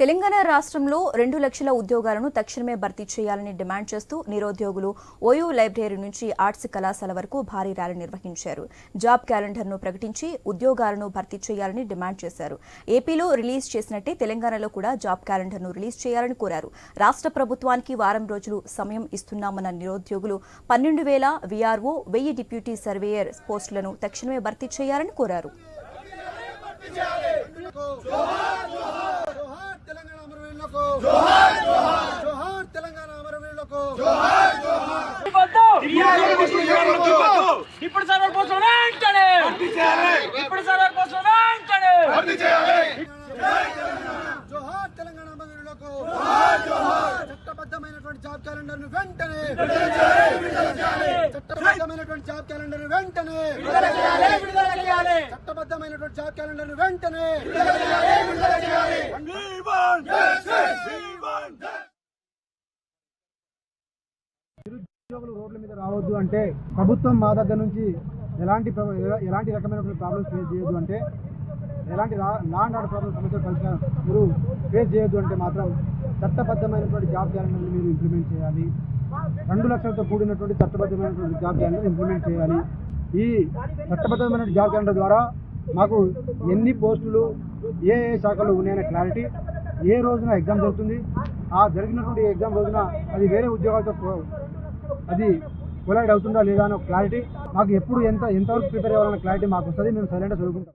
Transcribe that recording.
తెలంగాణ రాష్ట్రంలో రెండు లక్షల ఉద్యోగాలను తక్షణమే భర్తీ చేయాలని డిమాండ్ చేస్తూ నిరుద్యోగులు ఓయూ లైబ్రరీ నుంచి ఆర్ట్స్ కళాశాల వరకు భారీ ర్యాలీ నిర్వహించారు. జాబ్ క్యాలెండర్ను ప్రకటించి ఉద్యోగాలను భర్తీ చేయాలని డిమాండ్ చేశారు. ఏపీలో రిలీజ్ చేసినట్టే తెలంగాణలో కూడా జాబ్ క్యాలెండర్ను రిలీజ్ చేయాలని కోరారు. రాష్ట్ర ప్రభుత్వానికి వారం రోజులు సమయం ఇస్తున్నామన్న నిరుద్యోగులు పన్నెండు వేల వీఆర్ఓ వెయ్యి డిప్యూటీ సర్వేయర్ పోస్టులను తక్షణమే భర్తీ చేయాలని కోరారు జోహార్ తెలంగాణ అమరవీరులకు జోహార్ జోహార్ జోహార్ తెలంగాణ అమరవీరులకు ఇప్పుడు సర్వర్ పోస్ట్ వెంటనే ఇప్పుడు సర్వర్ పోస్ట్ వెంటనే జోహార్ తెలంగాణ చట్టబద్ధమైనటువంటి జాబ్ క్యాలెండర్ను వెంటనే చట్టబద్ధమైనటువంటి జాబ్ క్యాలెండర్ను వెంటనే చట్టబద్ధమైనటువంటి జాబ్ క్యాలెండర్ను వెంటనే ఉద్యోగులు రోడ్ల మీద రావద్దు అంటే ప్రభుత్వం మా దగ్గర నుంచి ఎలాంటి ఎలాంటి రకమైనటువంటి ప్రాబ్లమ్స్ ఫేస్ చేయొద్దు అంటే ఎలాంటి లా అండ్ ఆర్డర్ ప్రాబ్లమ్ సమస్యలు పరిష్కారం మీరు ఫేస్ చేయొద్దు అంటే మాత్రం చట్టబద్ధమైనటువంటి జాబ్ క్యాలెండర్ని మీరు ఇంప్లిమెంట్ చేయాలి. రెండు లక్షలతో కూడినటువంటి చట్టబద్ధమైనటువంటి జాబ్ క్యాలెండర్ ఇంప్లిమెంట్ చేయాలి. ఈ చట్టబద్ధమైన జాబ్ క్యాలెండర్ ద్వారా మాకు ఎన్ని పోస్టులు ఏ ఏ శాఖలు ఉన్నాయనే క్లారిటీ ఏ రోజున ఎగ్జామ్ జరుగుతుంది ఆ జరిగినటువంటి ఎగ్జామ్ రోజున అది వేరే ఉద్యోగాలతో అది కొలైడ్ అవుతుందా లేదా అనే క్లారిటీ మాకు ఎప్పుడు ఎంత ఎంతవరకు ప్రిపేర్ అవ్వాలన్న క్లారిటీ మాకు వస్తుంది. మేము సరైన చదువుకుంటాం.